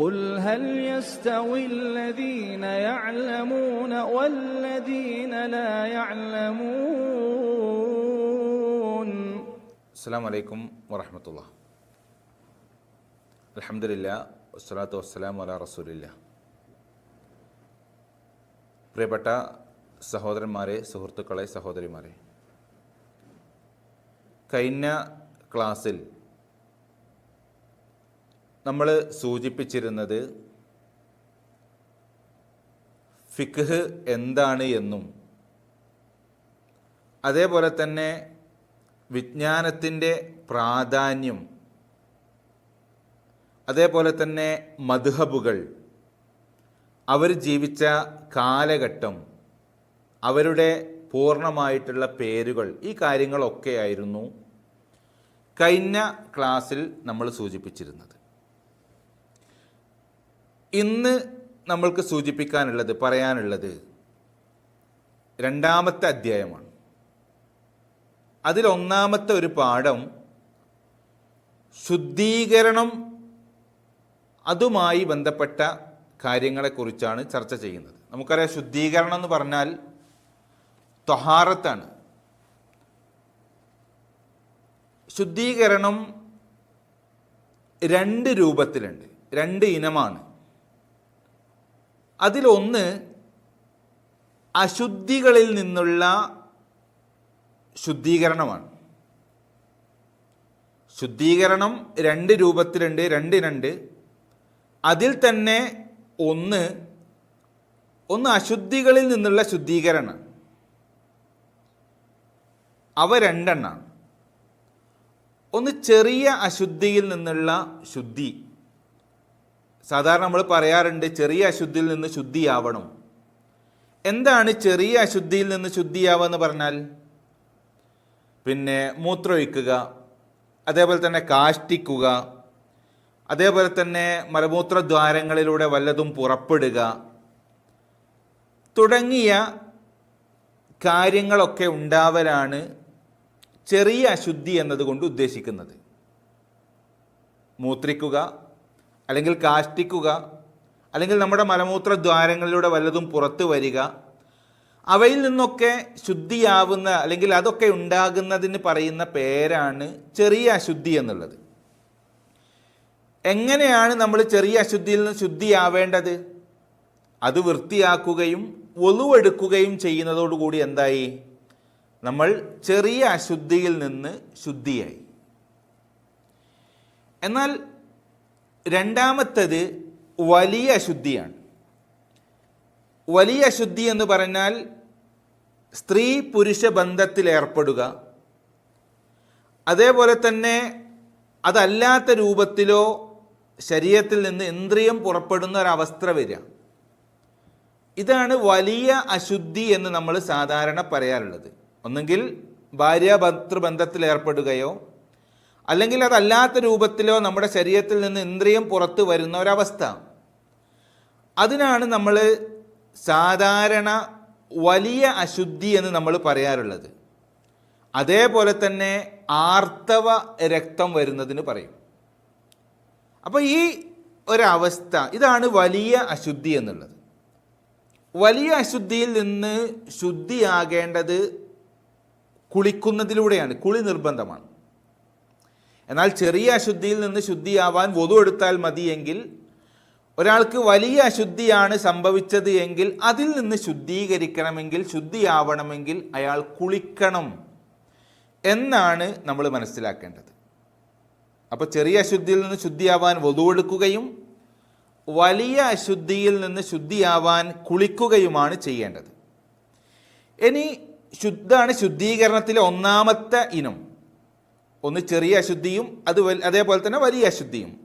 قل هل يستوي الذين يعلمون والذين لا يعلمون അസ്സാം വലൈക്കും വറഹമത്തുള്ള അലഹമില്ല വസ്സലാത്തു വസ്സലാം വല റസൂലില്ല പ്രിയപ്പെട്ട സഹോദരന്മാരെ സുഹൃത്തുക്കളെ സഹോദരിമാരെ കഴിഞ്ഞ ക്ലാസ്സിൽ നമ്മൾ സൂചിപ്പിച്ചിരുന്നത് ഫിഖ് എന്താണ് എന്നും. അതേപോലെ തന്നെ വിജ്ഞാനത്തിന്റെ പ്രാധാന്യം. അതേപോലെ തന്നെ മധുഹബുകൾ അവർ ജീവിച്ച കാലഘട്ടം അവരുടെ പൂർണമായിട്ടുള്ള പേരുകൾ ഈ കാര്യങ്ങളൊക്കെയായിരുന്നു കഴിഞ്ഞ ക്ലാസ്സിൽ നമ്മൾ സൂചിപ്പിച്ചിരുന്നത്. ഇന്ന് നമ്മൾക്ക് സൂചിപ്പിക്കാനുള്ളത് പറയാനുള്ളത് രണ്ടാമത്തെ അധ്യായമാണ്. അതിലൊന്നാമത്തെ ഒരു പാഠം ശുദ്ധീകരണം അതുമായി ബന്ധപ്പെട്ട കാര്യങ്ങളെക്കുറിച്ചാണ് ചർച്ച ചെയ്യുന്നത്. നമുക്കറിയാം ശുദ്ധീകരണം എന്ന് പറഞ്ഞാൽ ത്വഹാറത്താണ് ശുദ്ധീകരണം രണ്ട് രൂപത്തിലുണ്ട് രണ്ട് ഇനമാണ്. അതിലൊന്ന് അശുദ്ധികളിൽ നിന്നുള്ള ശുദ്ധീകരണമാണ്. ശുദ്ധീകരണം രണ്ട് രൂപത്തിലുണ്ട് രണ്ട് രണ്ട് അതിൽ തന്നെ ഒന്ന് ഒന്ന് അശുദ്ധികളിൽ നിന്നുള്ള ശുദ്ധീകരണം. അവ രണ്ടെണ്ണാണ്. ഒന്ന് ചെറിയ അശുദ്ധിയിൽ നിന്നുള്ള ശുദ്ധി. സാധാരണ നമ്മൾ പറയാറുണ്ട് ചെറിയ അശുദ്ധിയിൽ നിന്ന് ശുദ്ധിയാവണം. എന്താണ് ചെറിയ അശുദ്ധിയിൽ നിന്ന് ശുദ്ധിയാവുക എന്ന് പറഞ്ഞാൽ? പിന്നെ മൂത്രമൊഴിക്കുക അതേപോലെ തന്നെ കാഷ്ടിക്കുക അതേപോലെ തന്നെ മലമൂത്രദ്വാരങ്ങളിലൂടെ വല്ലതും പുറപ്പെടുക തുടങ്ങിയ കാര്യങ്ങളൊക്കെ ഉണ്ടാവലാണ് ചെറിയ അശുദ്ധി എന്നതുകൊണ്ട് ഉദ്ദേശിക്കുന്നത്. മൂത്രിക്കുക അല്ലെങ്കിൽ കാഷ്ടിക്കുക അല്ലെങ്കിൽ നമ്മുടെ മലമൂത്ര ദ്വാരങ്ങളിലൂടെ വല്ലതും പുറത്തു വരിക അവയിൽ നിന്നൊക്കെ ശുദ്ധിയാവുന്ന അല്ലെങ്കിൽ അതൊക്കെ ഉണ്ടാകുന്നതിന് പറയുന്ന പേരാണ് ചെറിയ അശുദ്ധി എന്നുള്ളത്. എങ്ങനെയാണ് നമ്മൾ ചെറിയ അശുദ്ധിയിൽ നിന്ന് ശുദ്ധിയാവേണ്ടത്? അത് വൃത്തിയാക്കുകയും ഒലുവെടുക്കുകയും ചെയ്യുന്നതോടുകൂടി എന്തായി? നമ്മൾ ചെറിയ അശുദ്ധിയിൽ നിന്ന് ശുദ്ധിയായി. എന്നാൽ രണ്ടാമത്തത് വലിയ അശുദ്ധിയാണ്. വലിയ അശുദ്ധി എന്ന് പറഞ്ഞാൽ സ്ത്രീ പുരുഷ ബന്ധത്തിൽ ഏർപ്പെടുക. അതേപോലെ തന്നെ അതല്ലാത്ത രൂപത്തിലോ ശരീരത്തിൽ നിന്ന് ഇന്ദ്രിയം പുറപ്പെടുന്ന ഒരവസ്ഥ വരിക. ഇതാണ് വലിയ അശുദ്ധി എന്ന് നമ്മൾ സാധാരണ പറയാറുള്ളത്. ഒന്നെങ്കിൽ ഭാര്യ ഭർത്തൃബന്ധത്തിൽ ഏർപ്പെടുകയോ അല്ലെങ്കിൽ അതല്ലാത്ത രൂപത്തിലോ നമ്മുടെ ശരീരത്തിൽ നിന്ന് ഇന്ദ്രിയം പുറത്തു വരുന്ന ഒരവസ്ഥ. അതിനാണ് നമ്മൾ സാധാരണ വലിയ അശുദ്ധി എന്ന് നമ്മൾ പറയാറുള്ളത്. അതേപോലെ തന്നെ ആർത്തവ രക്തം വരുന്നതിന് പറയും. അപ്പോൾ ഈ ഒരവസ്ഥ ഇതാണ് വലിയ അശുദ്ധി എന്നുള്ളത്. വലിയ അശുദ്ധിയിൽ നിന്ന് ശുദ്ധിയാകേണ്ടത് കുളിക്കുന്നതിലൂടെയാണ് കുളി നിർബന്ധമാണ്. എന്നാൽ ചെറിയ അശുദ്ധിയിൽ നിന്ന് ശുദ്ധിയാവാൻ വധു എടുത്താൽ മതിയെങ്കിൽ ഒരാൾക്ക് വലിയ അശുദ്ധിയാണ് സംഭവിച്ചത് എങ്കിൽ അതിൽ നിന്ന് ശുദ്ധീകരിക്കണമെങ്കിൽ ശുദ്ധിയാവണമെങ്കിൽ അയാൾ കുളിക്കണം എന്നാണ് നമ്മൾ മനസ്സിലാക്കേണ്ടത്. അപ്പോൾ ചെറിയ അശുദ്ധിയിൽ നിന്ന് ശുദ്ധിയാവാൻ വധു എടുക്കുകയും വലിയ അശുദ്ധിയിൽ നിന്ന് ശുദ്ധിയാവാൻ കുളിക്കുകയുമാണ് ചെയ്യേണ്ടത്. ഇനി ശുദ്ധാണ് ശുദ്ധീകരണത്തിലെ ഒന്നാമത്തെ ഇനം. ഒന്ന് ചെറിയ അശുദ്ധിയും അത് അതേപോലെ തന്നെ വലിയ അശുദ്ധിയും.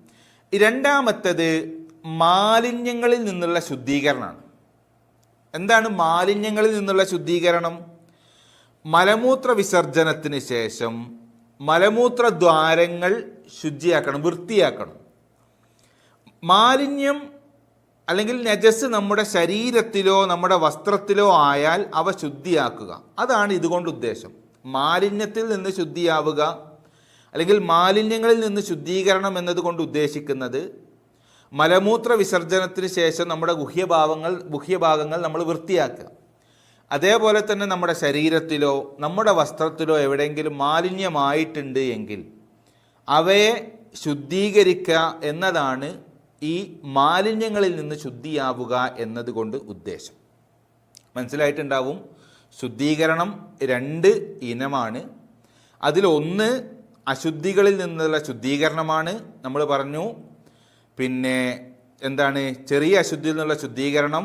രണ്ടാമത്തേത് മാലിന്യങ്ങളിൽ നിന്നുള്ള ശുദ്ധീകരണമാണ്. എന്താണ് മാലിന്യങ്ങളിൽ നിന്നുള്ള ശുദ്ധീകരണം? മലമൂത്ര വിസർജനത്തിന് ശേഷം മലമൂത്ര ദ്വാരങ്ങൾ ശുചിയാക്കണം വൃത്തിയാക്കണം. മാലിന്യം അല്ലെങ്കിൽ നജസ് നമ്മുടെ ശരീരത്തിലോ നമ്മുടെ വസ്ത്രത്തിലോ ആയാൽ അവ ശുദ്ധിയാക്കുക. അതാണ് ഇതുകൊണ്ട് ഉദ്ദേശം. മാലിന്യത്തിൽ നിന്ന് ശുദ്ധിയാവുക അല്ലെങ്കിൽ മാലിന്യങ്ങളിൽ നിന്ന് ശുദ്ധീകരണം എന്നതുകൊണ്ട് ഉദ്ദേശിക്കുന്നത് മലമൂത്ര വിസർജനത്തിന് ശേഷം നമ്മുടെ ഗുഹ്യഭാവങ്ങൾ ഗുഹ്യഭാഗങ്ങൾ നമ്മൾ വൃത്തിയാക്കുക. അതേപോലെ തന്നെ നമ്മുടെ ശരീരത്തിലോ നമ്മുടെ വസ്ത്രത്തിലോ എവിടെയെങ്കിലും മാലിന്യമായിട്ടുണ്ട് എങ്കിൽ അവയെ ശുദ്ധീകരിക്കുക എന്നതാണ് ഈ മാലിന്യങ്ങളിൽ നിന്ന് ശുദ്ധിയാവുക എന്നതുകൊണ്ട് ഉദ്ദേശം. മനസ്സിലായിട്ടുണ്ടാവും? ശുദ്ധീകരണം രണ്ട് ഇനമാണ്. അതിലൊന്ന് അശുദ്ധികളിൽ നിന്നുള്ള ശുദ്ധീകരണമാണ് നമ്മൾ പറഞ്ഞു. പിന്നെ എന്താണ്? ചെറിയ അശുദ്ധിയിൽ നിന്നുള്ള ശുദ്ധീകരണം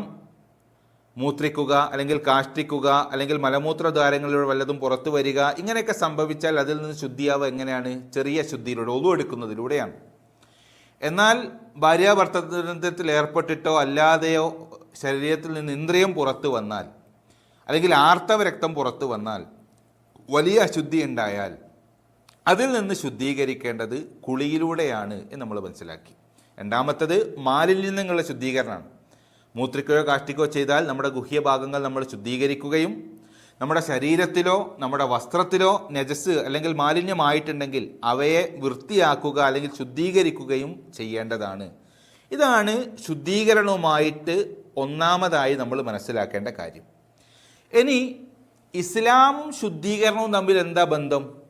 മൂത്രിക്കുക അല്ലെങ്കിൽ കാഷ്ടിക്കുക അല്ലെങ്കിൽ മലമൂത്രദ്വാരങ്ങളിലൂടെ വല്ലതും പുറത്തു വരിക ഇങ്ങനെയൊക്കെ സംഭവിച്ചാൽ അതിൽ നിന്ന് ശുദ്ധിയാവുക എങ്ങനെയാണ്? ചെറിയ ശുദ്ധിയിലൂടെ ഒതു എടുക്കുന്നതിലൂടെയാണ്. എന്നാൽ ഭാര്യാഭർത്തത്തിൽ ഏർപ്പെട്ടിട്ടോ അല്ലാതെയോ ശരീരത്തിൽ നിന്ന് ഇന്ദ്രിയം പുറത്തു വന്നാൽ അല്ലെങ്കിൽ ആർത്തവ രക്തം പുറത്തു വന്നാൽ വലിയ അശുദ്ധി ഉണ്ടായാൽ അതിൽ നിന്ന് ശുദ്ധീകരിക്കേണ്ടത് കുളിയിലൂടെയാണ് എന്ന് നമ്മൾ മനസ്സിലാക്കി. രണ്ടാമത്തത് മാലിന്യം നിന്നുള്ള ശുദ്ധീകരണമാണ്. മൂത്രിക്കയോ കാഷ്ടിക്കോ ചെയ്താൽ നമ്മുടെ ഗുഹ്യ ഭാഗങ്ങൾ നമ്മൾ ശുദ്ധീകരിക്കുകയും നമ്മുടെ ശരീരത്തിലോ നമ്മുടെ വസ്ത്രത്തിലോ നജസ് അല്ലെങ്കിൽ മാലിന്യമായിട്ടുണ്ടെങ്കിൽ അവയെ വൃത്തിയാക്കുക അല്ലെങ്കിൽ ശുദ്ധീകരിക്കുകയും ചെയ്യേണ്ടതാണ്. ഇതാണ് ശുദ്ധീകരണവുമായിട്ട് ഒന്നാമതായി നമ്മൾ മനസ്സിലാക്കേണ്ട കാര്യം. ഇനി ഇസ്ലാമും ശുദ്ധീകരണവും തമ്മിൽ എന്താ ബന്ധം?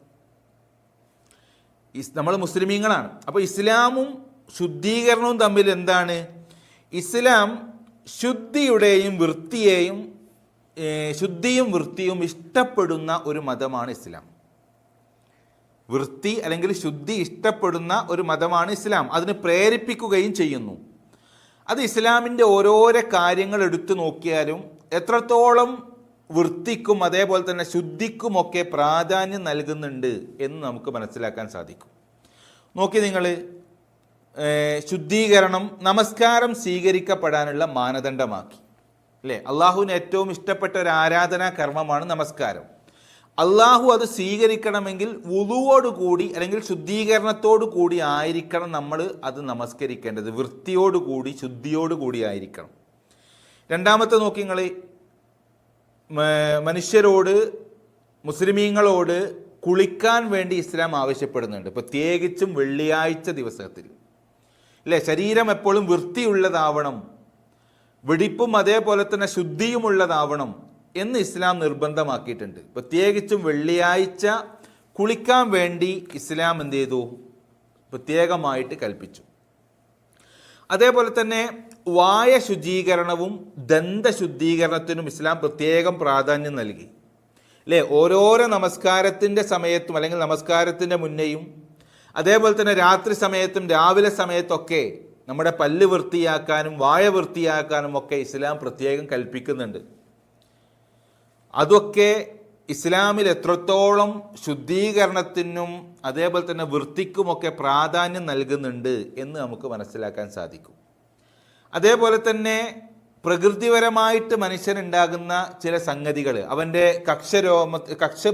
നമ്മൾ മുസ്ലിമീങ്ങളാണ്. അപ്പോൾ ഇസ്ലാമും ശുദ്ധീകരണവും തമ്മിൽ എന്താണ്? ഇസ്ലാം ശുദ്ധിയുടെയും വൃത്തിയെയും ശുദ്ധിയും വൃത്തിയും ഇഷ്ടപ്പെടുന്ന ഒരു മതമാണ് ഇസ്ലാം. വൃത്തി അല്ലെങ്കിൽ ശുദ്ധി ഇഷ്ടപ്പെടുന്ന ഒരു മതമാണ് ഇസ്ലാം. അതിന് പ്രേരിപ്പിക്കുകയും ചെയ്യുന്നു. അത് ഇസ്ലാമിന്റെ ഓരോരോ കാര്യങ്ങൾ എടുത്തു നോക്കിയാലും എത്രത്തോളം വൃത്തിക്കും അതേപോലെ തന്നെ ശുദ്ധിക്കുമൊക്കെ പ്രാധാന്യം നൽകുന്നുണ്ട് എന്ന് നമുക്ക് മനസ്സിലാക്കാൻ സാധിക്കും. നോക്കി നിങ്ങൾ ശുദ്ധീകരണം നമസ്കാരം സ്വീകരിക്കപ്പെടാനുള്ള മാനദണ്ഡമാക്കി. അല്ലേ? അള്ളാഹുവിന് ഏറ്റവും ഇഷ്ടപ്പെട്ട ഒരു ആരാധനാ കർമ്മമാണ് നമസ്കാരം. അള്ളാഹു അത് സ്വീകരിക്കണമെങ്കിൽ വുളുവോടുകൂടി അല്ലെങ്കിൽ ശുദ്ധീകരണത്തോടു കൂടി ആയിരിക്കണം നമ്മൾ അത് നമസ്കരിക്കേണ്ടത്. വൃത്തിയോടുകൂടി ശുദ്ധിയോടുകൂടി ആയിരിക്കണം. രണ്ടാമത്തെ നോക്കി നിങ്ങൾ മനുഷ്യരോട് മുസ്ലിമീങ്ങളോട് കുളിക്കാൻ വേണ്ടി ഇസ്ലാം ആവശ്യപ്പെടുന്നുണ്ട്. പ്രത്യേകിച്ചും വെള്ളിയാഴ്ച ദിവസത്തിൽ. അല്ലേ ശരീരം എപ്പോഴും വൃത്തിയുള്ളതാവണം. വെടിപ്പും അതേപോലെ തന്നെ ശുദ്ധിയുമുള്ളതാവണം എന്ന് ഇസ്ലാം നിർബന്ധമാക്കിയിട്ടുണ്ട്. പ്രത്യേകിച്ചും വെള്ളിയാഴ്ച കുളിക്കാൻ വേണ്ടി ഇസ്ലാം എന്ത് ചെയ്തു? പ്രത്യേകമായിട്ട് കൽപ്പിച്ചു. അതേപോലെ തന്നെ വായ ശുചീകരണവും ദന്തശുദ്ധീകരണത്തിനും ഇസ്ലാം പ്രത്യേകം പ്രാധാന്യം നൽകി. അല്ലേ ഓരോരോ നമസ്കാരത്തിന്റെ സമയത്തും അല്ലെങ്കിൽ നമസ്കാരത്തിന്റെ മുന്നേയും അതേപോലെ തന്നെ രാത്രി സമയത്തും രാവിലെ സമയത്തൊക്കെ നമ്മുടെ പല്ല് വൃത്തിയാക്കാനും വായ വൃത്തിയാക്കാനും ഒക്കെ ഇസ്ലാം പ്രത്യേകം കൽപ്പിക്കുന്നുണ്ട്. അതൊക്കെ ഇസ്ലാമിൽ എത്രത്തോളം ശുദ്ധീകരണത്തിനും അതേപോലെ തന്നെ വൃത്തിക്കുമൊക്കെ പ്രാധാന്യം നൽകുന്നുണ്ട് എന്ന് നമുക്ക് മനസ്സിലാക്കാൻ സാധിക്കും. അതേപോലെ തന്നെ പ്രകൃതിപരമായിട്ട് മനുഷ്യനുണ്ടാകുന്ന ചില സംഗതികൾ അവന്റെ കക്ഷരോമ കക്ഷ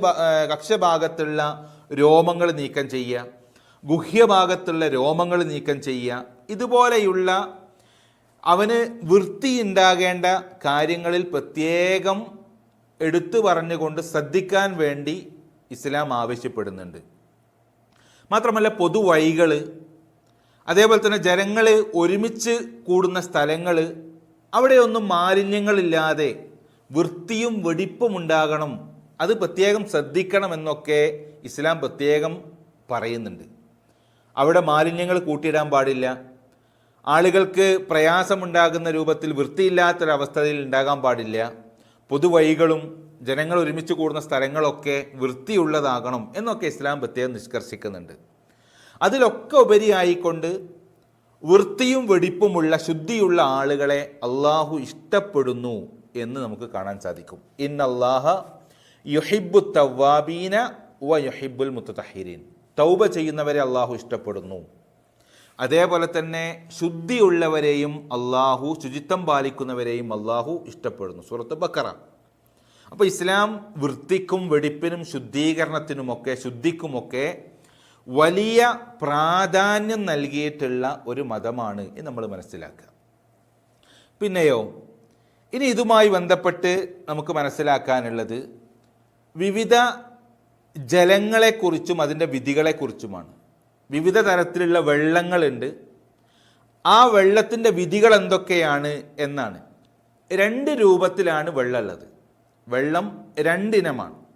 കക്ഷഭാഗത്തുള്ള രോമങ്ങൾ നീക്കം ചെയ്യുക ഗുഹ്യഭാഗത്തുള്ള രോമങ്ങൾ നീക്കം ചെയ്യുക ഇതുപോലെയുള്ള അവന് വൃത്തി ഉണ്ടാകേണ്ട കാര്യങ്ങളിൽ പ്രത്യേകം എടുത്തു പറഞ്ഞുകൊണ്ട് ശ്രദ്ധിക്കാൻ വേണ്ടി ഇസ്ലാം ആവശ്യപ്പെടുന്നുണ്ട്. മാത്രമല്ല പൊതുവഴികൾ അതേപോലെ തന്നെ ജനങ്ങൾ ഒരുമിച്ച് കൂടുന്ന സ്ഥലങ്ങൾ അവിടെയൊന്നും മാലിന്യങ്ങളില്ലാതെ വൃത്തിയും വെടിപ്പും ഉണ്ടാകണം. അത് പ്രത്യേകം ശ്രദ്ധിക്കണം എന്നൊക്കെ ഇസ്ലാം പ്രത്യേകം പറയുന്നുണ്ട്. അവിടെ മാലിന്യങ്ങൾ കൂട്ടിയിടാൻ പാടില്ല. ആളുകൾക്ക് പ്രയാസമുണ്ടാകുന്ന രൂപത്തിൽ വൃത്തിയില്ലാത്തൊരവസ്ഥയിൽ ഉണ്ടാകാൻ പാടില്ല. പൊതുവഴികളും ജനങ്ങൾ ഒരുമിച്ച് കൂടുന്ന സ്ഥലങ്ങളൊക്കെ വൃത്തിയുള്ളതാകണം എന്നൊക്കെ ഇസ്ലാം പ്രത്യേകം നിഷ്കർഷിക്കുന്നുണ്ട്. അതിലൊക്കെ ഉപരിയായിക്കൊണ്ട് വൃത്തിയും വെടിപ്പുമുള്ള ശുദ്ധിയുള്ള ആളുകളെ അള്ളാഹു ഇഷ്ടപ്പെടുന്നു എന്ന് നമുക്ക് കാണാൻ സാധിക്കും. ഇൻ അള്ളാഹ യുഹിബു തവാബീന വ യുഹിബുൽ മുത്തഹീരീൻ തൗബ ചെയ്യുന്നവരെ അള്ളാഹു ഇഷ്ടപ്പെടുന്നു. അതേപോലെ തന്നെ ശുദ്ധിയുള്ളവരെയും അള്ളാഹു ശുചിത്വം പാലിക്കുന്നവരെയും അള്ളാഹു ഇഷ്ടപ്പെടുന്നു. സുഹൃത്ത് ബക്കറ. അപ്പോൾ ഇസ്ലാം വൃത്തിക്കും വെടിപ്പിനും ശുദ്ധീകരണത്തിനുമൊക്കെ ശുദ്ധിക്കുമൊക്കെ വലിയ പ്രാധാന്യം നൽകിയിട്ടുള്ള ഒരു മതമാണ് എന്ന് നമ്മൾ മനസ്സിലാക്കുക. പിന്നെയോ ഇനി ഇതുമായി ബന്ധപ്പെട്ട് നമുക്ക് മനസ്സിലാക്കാനുള്ളത് വിവിധ ജലങ്ങളെക്കുറിച്ചും അതിന്റെ വിധികളെക്കുറിച്ചുമാണ്. വിവിധ തരത്തിലുള്ള വെള്ളങ്ങളുണ്ട്. ആ വെള്ളത്തിന്റെ വിധികൾ എന്തൊക്കെയാണ് എന്നാണ്. രണ്ട് രൂപത്തിലാണ് വെള്ളമുള്ളത്. വെള്ളം രണ്ടിനമാണ്.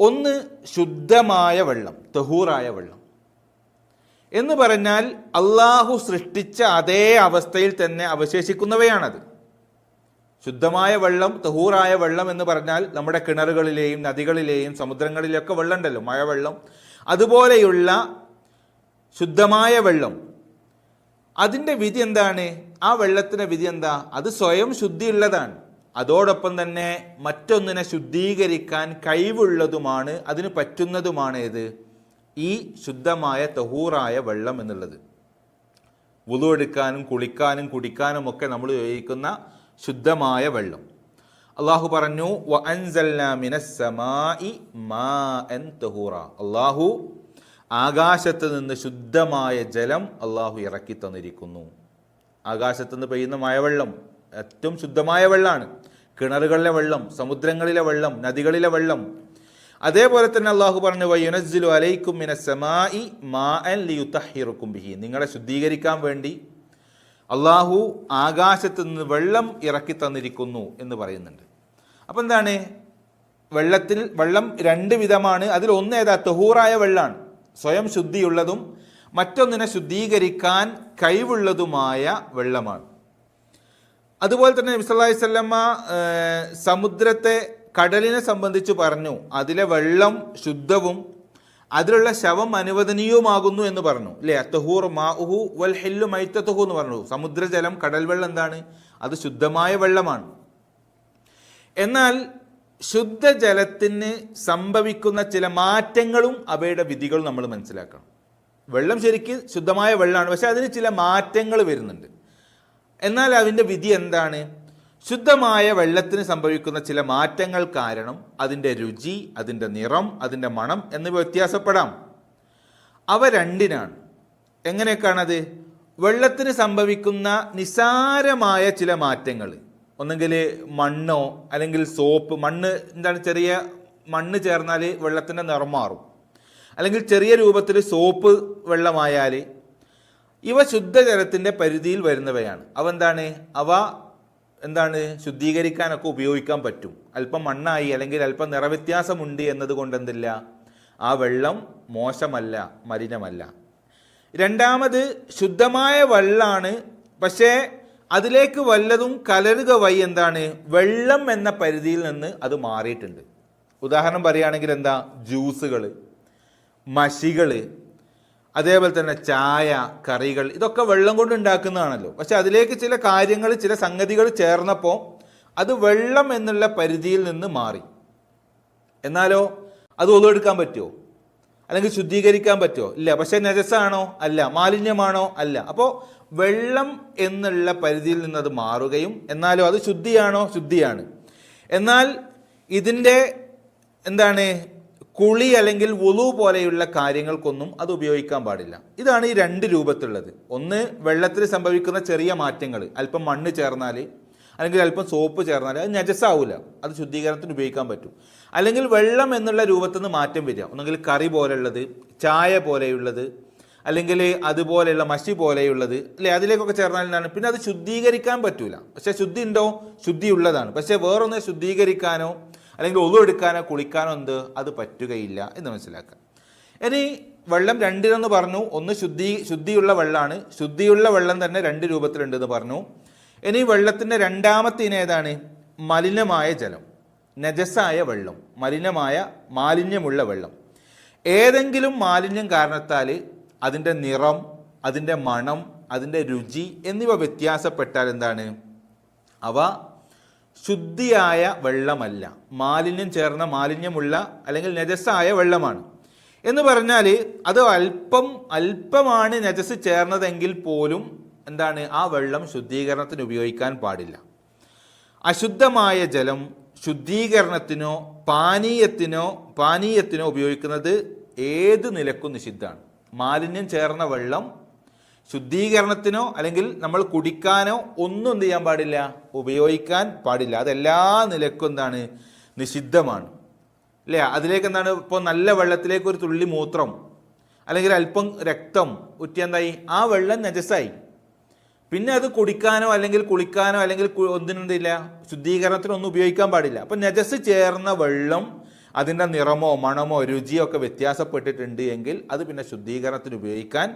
ഒന്ന് ശുദ്ധമായ വെള്ളം തെഹൂറായ വെള്ളം. എന്ന് പറഞ്ഞാൽ അള്ളാഹു സൃഷ്ടിച്ച അതേ അവസ്ഥയിൽ തന്നെ അവശേഷിക്കുന്നവയാണത്. ശുദ്ധമായ വെള്ളം തഹൂറായ വെള്ളം എന്ന് പറഞ്ഞാൽ നമ്മുടെ കിണറുകളിലെയും നദികളിലെയും സമുദ്രങ്ങളിലെയൊക്കെ വെള്ളം ഉണ്ടല്ലോ മഴവെള്ളം. അതുപോലെയുള്ള ശുദ്ധമായ വെള്ളം. അതിന്റെ വിധി എന്താണ്? ആ വെള്ളത്തിന്റെ വിധി എന്താ? അത് സ്വയം ശുദ്ധിയുള്ളതാണ്. അതോടൊപ്പം തന്നെ മറ്റൊന്നിനെ ശുദ്ധീകരിക്കാൻ കഴിവുള്ളതുമാണ് അതിന് പറ്റുന്നതുമാണ് ഏത്? ഈ ശുദ്ധമായ തഹൂറായ വെള്ളം എന്നുള്ളത്. വുളു എടുക്കാനും കുളിക്കാനും കുടിക്കാനും ഒക്കെ നമ്മൾ ഉപയോഗിക്കുന്ന ശുദ്ധമായ വെള്ളം. അള്ളാഹു പറഞ്ഞു. അള്ളാഹു ആകാശത്ത് നിന്ന് ശുദ്ധമായ ജലം അള്ളാഹു ഇറക്കി തന്നിരിക്കുന്നു. ആകാശത്ത് നിന്ന് പെയ്യുന്ന മഴവെള്ളം ഏറ്റവും ശുദ്ധമായ വെള്ളമാണ് കിണറുകളിലെ വെള്ളം സമുദ്രങ്ങളിലെ വെള്ളം നദികളിലെ വെള്ളം. അതേപോലെ തന്നെ അള്ളാഹു പറഞ്ഞു വയുനസ്സിലു അലൈക്കും മിന സമായി മാഅൻ ലിയുത്തഹിറുക്കും ബിഹി. നിങ്ങളെ ശുദ്ധീകരിക്കാൻ വേണ്ടി അള്ളാഹു ആകാശത്ത് നിന്ന് വെള്ളം ഇറക്കി തന്നിരിക്കുന്നു എന്ന് പറയുന്നുണ്ട്. അപ്പം എന്താണ്? വെള്ളത്തിൽ വെള്ളം രണ്ട് വിധമാണ്. അതിൽ ഒന്ന് ഏതാ? തെഹൂറായ വെള്ളമാണ് സ്വയം ശുദ്ധിയുള്ളതും മറ്റൊന്നിനെ ശുദ്ധീകരിക്കാൻ കഴിവുള്ളതുമായ വെള്ളമാണ്. അതുപോലെ തന്നെ നബിസ്വല്ലാഹി സ്വല്ലമ്മ സമുദ്രത്തെ കടലിനെ സംബന്ധിച്ച് പറഞ്ഞു. അതിലെ വെള്ളം ശുദ്ധവും അതിലുള്ള ശവം അനുവദനീയവുമാകുന്നു എന്ന് പറഞ്ഞു. അല്ലേ അത്തഹൂർ മാഹു വൽ ഹെല്ലു മൈത്തഹു എന്ന് പറഞ്ഞു. സമുദ്രജലം കടൽ വെള്ളം എന്താണ്? അത് ശുദ്ധമായ വെള്ളമാണ്. എന്നാൽ ശുദ്ധജലത്തിന് സംഭവിക്കുന്ന ചില മാറ്റങ്ങളും അവയുടെ വിധികളും നമ്മൾ മനസ്സിലാക്കണം. വെള്ളം ശരിക്ക് ശുദ്ധമായ വെള്ളമാണ്. പക്ഷേ അതിന് ചില മാറ്റങ്ങൾ വരുന്നുണ്ട്. എന്നാൽ അതിന്റെ വിധി എന്താണ്? ശുദ്ധമായ വെള്ളത്തിന് സംഭവിക്കുന്ന ചില മാറ്റങ്ങൾ കാരണം അതിന്റെ രുചി അതിന്റെ നിറം അതിന്റെ മണം എന്നിവ വ്യത്യാസപ്പെടാം. അവ രണ്ടിനാണ്. എങ്ങനെയൊക്കെയാണത്? വെള്ളത്തിന് സംഭവിക്കുന്ന നിസാരമായ ചില മാറ്റങ്ങൾ. ഒന്നെങ്കിൽ മണ്ണോ അല്ലെങ്കിൽ സോപ്പ് മണ്ണ് എന്താണ് ചെറിയ മണ്ണ് ചേർന്നാൽ വെള്ളത്തിന്റെ നിറം മാറും. അല്ലെങ്കിൽ ചെറിയ രൂപത്തിൽ സോപ്പ് വെള്ളമായാൽ ഇവ ശുദ്ധജലത്തിന്റെ പരിധിയിൽ വരുന്നവയാണ്. അവ എന്താണ് അവ എന്താണ്? ശുദ്ധീകരിക്കാനൊക്കെ ഉപയോഗിക്കാൻ പറ്റും. അല്പം മണ്ണായി അല്ലെങ്കിൽ അല്പം നിറവ്യത്യാസമുണ്ട് എന്നതുകൊണ്ട് എന്തില്ല ആ വെള്ളം മോശമല്ല മലിനമല്ല. രണ്ടാമത് ശുദ്ധമായ വെള്ളമാണ് പക്ഷേ അതിലേക്ക് വല്ലതും കലരുക വഴി എന്താണ്? വെള്ളം എന്ന പരിധിയിൽ നിന്ന് അത് മാറിയിട്ടുണ്ട്. ഉദാഹരണം പറയുകയാണെങ്കിൽ എന്താ? ജ്യൂസുകൾ മഷികൾ അതേപോലെ തന്നെ ചായ കറികൾ ഇതൊക്കെ വെള്ളം കൊണ്ട് ഉണ്ടാക്കുന്നതാണല്ലോ. പക്ഷെ അതിലേക്ക് ചില കാര്യങ്ങൾ ചില സംഗതികൾ ചേർന്നപ്പോൾ അത് വെള്ളം എന്നുള്ള പരിധിയിൽ നിന്ന് മാറി. എന്നാലോ അത് ഒതുവെടുക്കാൻ പറ്റുമോ അല്ലെങ്കിൽ ശുദ്ധീകരിക്കാൻ പറ്റുമോ ഇല്ല. പക്ഷേ നജസാണോ അല്ല. മാലിന്യമാണോ? അല്ല. അപ്പോൾ വെള്ളം എന്നുള്ള പരിധിയിൽ നിന്ന് അത് മാറുകയും എന്നാലോ അത് ശുദ്ധിയാണോ? ശുദ്ധിയാണ്. എന്നാൽ ഇതിന്റെ എന്താണ് കുളി അല്ലെങ്കിൽ വുളു പോലെയുള്ള കാര്യങ്ങൾക്കൊന്നും അത് ഉപയോഗിക്കാൻ പാടില്ല. ഇതാണ് ഈ രണ്ട് രൂപത്തിലുള്ളത്. ഒന്ന് വെള്ളത്തിൽ സംഭവിക്കുന്ന ചെറിയ മാറ്റങ്ങൾ. അല്പം മണ്ണ് ചേർന്നാൽ അല്ലെങ്കിൽ അല്പം സോപ്പ് ചേർന്നാൽ അത് നജസാവില്ല അത് ശുദ്ധീകരണത്തിന് ഉപയോഗിക്കാൻ പറ്റും. അല്ലെങ്കിൽ വെള്ളം എന്നുള്ള രൂപത്തിൽ നിന്ന് മാറ്റം വരിക. ഒന്നെങ്കിൽ കറി പോലെയുള്ളത് ചായ പോലെയുള്ളത് അല്ലെങ്കിൽ അതുപോലെയുള്ള മഷി പോലെയുള്ളത് അല്ലെ അതിലേക്കൊക്കെ ചേർന്നാൽ എന്താണ് പിന്നെ അത് ശുദ്ധീകരിക്കാൻ പറ്റൂല. പക്ഷേ ശുദ്ധി ഉണ്ടോ? ശുദ്ധി ഉള്ളതാണ് പക്ഷേ വേറൊന്ന് ശുദ്ധീകരിക്കാനോ അല്ലെങ്കിൽ ഒതു എടുക്കാനോ കുളിക്കാനോ എന്ത് അത് പറ്റുകയില്ല എന്ന് മനസ്സിലാക്കുക. ഇനി വെള്ളം രണ്ടിനെന്ന് പറഞ്ഞു. ഒന്ന് ശുദ്ധി ശുദ്ധിയുള്ള വെള്ളമാണ്. ശുദ്ധിയുള്ള വെള്ളം തന്നെ രണ്ട് രൂപത്തിലുണ്ടെന്ന് പറഞ്ഞു. ഇനി വെള്ളത്തിന്റെ രണ്ടാമത്തെ ഇനം ഏതാണ്? മലിനമായ ജലം നജസായ വെള്ളം മലിനമായ മാലിന്യമുള്ള വെള്ളം. ഏതെങ്കിലും മാലിന്യം കാരണത്താൽ അതിന്റെ നിറം അതിന്റെ മണം അതിന്റെ രുചി എന്നിവ വ്യത്യാസപ്പെട്ടാൽ എന്താണ്? അവ ശുദ്ധിയായ വെള്ളമല്ല. മാലിന്യം ചേർന്ന മാലിന്യമുള്ള അല്ലെങ്കിൽ നജസ്സായ വെള്ളമാണ്. എന്ന് പറഞ്ഞാൽ അത് അല്പം അല്പമാണ് നജസ് ചേർന്നതെങ്കിൽ പോലും എന്താണ് ആ വെള്ളം ശുദ്ധീകരണത്തിന് ഉപയോഗിക്കാൻ പാടില്ല. അശുദ്ധമായ ജലം ശുദ്ധീകരണത്തിനോ പാനീയത്തിനോ പാനീയത്തിനോ ഉപയോഗിക്കുന്നത് ഏത് നിലക്കും നിഷിദ്ധമാണ്. മാലിന്യം ചേർന്ന വെള്ളം ശുദ്ധീകരണത്തിനോ അല്ലെങ്കിൽ നമ്മൾ കുടിക്കാനോ ഒന്നും എന്ത് ചെയ്യാൻ പാടില്ല? ഉപയോഗിക്കാൻ പാടില്ല. അതെല്ലാ നിലക്കും എന്താണ്? നിഷിദ്ധമാണ്. അല്ലേ? അതിലേക്ക് എന്താണ്? ഇപ്പോൾ നല്ല വെള്ളത്തിലേക്ക് ഒരു തുള്ളി മൂത്രം അല്ലെങ്കിൽ അല്പം രക്തം ഉറ്റിയെന്തായി ആ വെള്ളം നജസായി പിന്നെ അത് കുടിക്കാനോ അല്ലെങ്കിൽ കുളിക്കാനോ അല്ലെങ്കിൽ ഒന്നിനെന്തില്ല ശുദ്ധീകരണത്തിനൊന്നും ഉപയോഗിക്കാൻ പാടില്ല. അപ്പം നജസ് ചേർന്ന വെള്ളം അതിന്റെ നിറമോ മണമോ രുചിയോ ഒക്കെ വ്യത്യാസപ്പെട്ടിട്ടുണ്ട് എങ്കിൽ അത് പിന്നെ ശുദ്ധീകരണത്തിന് ഉപയോഗിക്കാൻ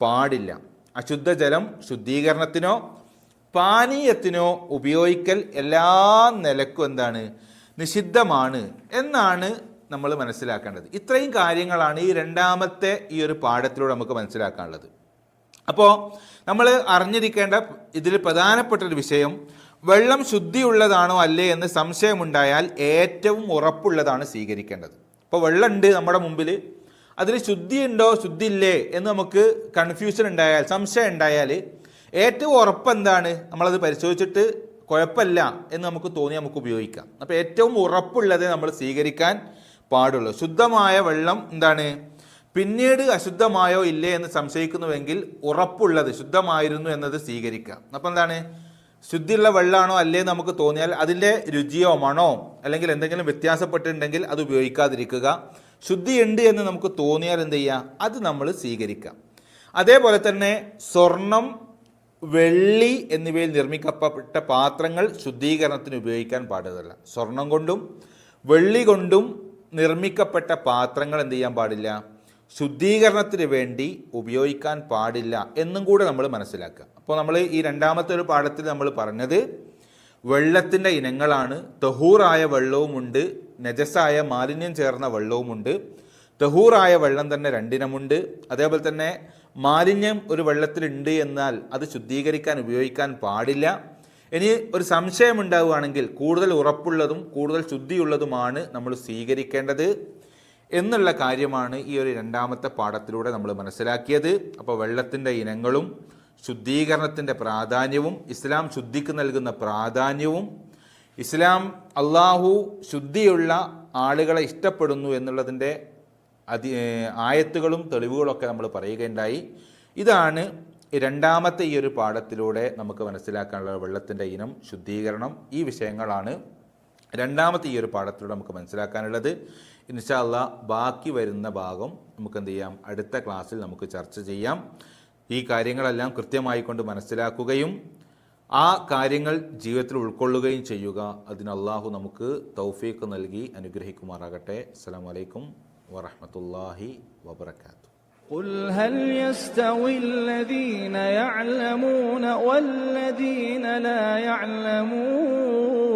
പാടില്ല. അശുദ്ധജലം ശുദ്ധീകരണത്തിനോ പാനീയത്തിനോ ഉപയോഗിക്കൽ എല്ലാ നിലക്കും എന്താണ്? നിഷിദ്ധമാണ് എന്നാണ് നമ്മൾ മനസ്സിലാക്കേണ്ടത്. ഇത്രയും കാര്യങ്ങളാണ് ഈ രണ്ടാമത്തെ ഈ ഒരു പാഠത്തിലൂടെ നമുക്ക് മനസ്സിലാക്കാനുള്ളത്. അപ്പോൾ നമ്മൾ അറിഞ്ഞിരിക്കേണ്ട ഇതിൽ പ്രധാനപ്പെട്ട ഒരു വിഷയം വെള്ളം ശുദ്ധിയുള്ളതാണോ അല്ലേ എന്ന് സംശയമുണ്ടായാൽ ഏറ്റവും ഉറപ്പുള്ളതാണ് സ്വീകരിക്കേണ്ടത്. ഇപ്പോൾ വെള്ളമുണ്ട് നമ്മുടെ മുമ്പിൽ അതിൽ ശുദ്ധിയുണ്ടോ? ശുദ്ധിയില്ലേ? എന്ന് നമുക്ക് കൺഫ്യൂഷൻ ഉണ്ടായാൽ സംശയം ഉണ്ടായാൽ ഏറ്റവും ഉറപ്പ് എന്താണ് നമ്മളത് പരിശോധിച്ചിട്ട് കുഴപ്പമില്ല എന്ന് നമുക്ക് തോന്നി നമുക്ക് ഉപയോഗിക്കാം. അപ്പോൾ ഏറ്റവും ഉറപ്പുള്ളതേ നമ്മൾ സ്വീകരിക്കാൻ പാടുള്ളൂ. ശുദ്ധമായ വെള്ളം എന്താണ്? പിന്നീട് അശുദ്ധമായോ ഇല്ലേ എന്ന് സംശയിക്കുന്നുവെങ്കിൽ ഉറപ്പുള്ളത് ശുദ്ധമായിരുന്നു എന്നത് സ്വീകരിക്കാം. അപ്പോൾ എന്താണ്? ശുദ്ധിയുള്ള വെള്ളമാണോ അല്ലേ എന്ന് നമുക്ക് തോന്നിയാൽ അതിന്റെ രുചിയോ മണോ അല്ലെങ്കിൽ എന്തെങ്കിലും വ്യത്യാസപ്പെട്ടിട്ടുണ്ടെങ്കിൽ അത് ഉപയോഗിക്കാതിരിക്കുക. ശുദ്ധിയുണ്ട് എന്ന് നമുക്ക് തോന്നിയാൽ എന്ത് ചെയ്യുക അത് നമ്മൾ സ്വീകരിക്കാം. അതേപോലെ തന്നെ സ്വർണം വെള്ളി എന്നിവയിൽ നിർമ്മിക്കപ്പെട്ട പാത്രങ്ങൾ ശുദ്ധീകരണത്തിന് ഉപയോഗിക്കാൻ പാടില്ല സ്വർണം കൊണ്ടും വെള്ളി കൊണ്ടും നിർമ്മിക്കപ്പെട്ട പാത്രങ്ങൾ എന്ത് ചെയ്യാൻ പാടില്ല? ശുദ്ധീകരണത്തിന് വേണ്ടി ഉപയോഗിക്കാൻ പാടില്ല എന്നും കൂടെ നമ്മൾ മനസ്സിലാക്കുക. അപ്പോൾ നമ്മൾ ഈ രണ്ടാമത്തെ ഒരു പാഠത്തിൽ നമ്മൾ പറഞ്ഞത് വെള്ളത്തിന്റെ ഇനങ്ങളാണ്. തഹൂറായ വെള്ളവുമുണ്ട് നജസായ മാലിന്യം ചേർന്ന വെള്ളവുമുണ്ട്. തഹൂറായ വെള്ളം തന്നെ രണ്ടിനമുണ്ട്. അതേപോലെ തന്നെ മാലിന്യം ഒരു വെള്ളത്തിലുണ്ട് എന്നാൽ അത് ശുദ്ധീകരിക്കാൻ ഉപയോഗിക്കാൻ പാടില്ല. ഇനി ഒരു സംശയം ഉണ്ടാവുകയാണെങ്കിൽ കൂടുതൽ ഉറപ്പുള്ളതും കൂടുതൽ ശുദ്ധിയുള്ളതുമാണ് നമ്മൾ സ്വീകരിക്കേണ്ടത് എന്നുള്ള കാര്യമാണ് ഈ ഒരു രണ്ടാമത്തെ പാഠത്തിലൂടെ നമ്മൾ മനസ്സിലാക്കിയത്. അപ്പോൾ വെള്ളത്തിന്റെ ഇനങ്ങളും ശുദ്ധീകരണത്തിന്റെ പ്രാധാന്യവും ഇസ്ലാം ശുദ്ധിക്ക് നൽകുന്ന പ്രാധാന്യവും ഇസ്ലാം അള്ളാഹു ശുദ്ധിയുള്ള ആളുകളെ ഇഷ്ടപ്പെടുന്നു എന്നുള്ളതിന്റെ അതി ആയത്തുകളും തെളിവുകളൊക്കെ നമ്മൾ പറയുകയുണ്ടായി. ഇതാണ് രണ്ടാമത്തെ ഈ ഒരു പാഠത്തിലൂടെ നമുക്ക് മനസ്സിലാക്കാനുള്ള വെള്ളത്തിന്റെ ഇനം ശുദ്ധീകരണം ഈ വിഷയങ്ങളാണ് രണ്ടാമത്തെ ഈ ഒരു പാഠത്തിലൂടെ നമുക്ക് മനസ്സിലാക്കാനുള്ളത്. ഇൻഷാല്ല ബാക്കി വരുന്ന ഭാഗം നമുക്ക് എന്ത് ചെയ്യാം? അടുത്ത ക്ലാസ്സിൽ നമുക്ക് ചർച്ച ചെയ്യാം. ഈ കാര്യങ്ങളെല്ലാം കൃത്യമായി കൊണ്ട് മനസ്സിലാക്കുകയും ആ കാര്യങ്ങൾ ജീവിതത്തിൽ ഉൾക്കൊള്ളുകയും ചെയ്യുക അതിന് അള്ളാഹു നമുക്ക് തൗഫീഖ് നൽകി അനുഗ്രഹിക്കുമാറാകട്ടെ അസ്സലാമു അലൈക്കും വറഹ്മത്തുള്ളാഹി വബറകാതുഹു قل هل يستوي الذين يعلمون والذين لا يعلمون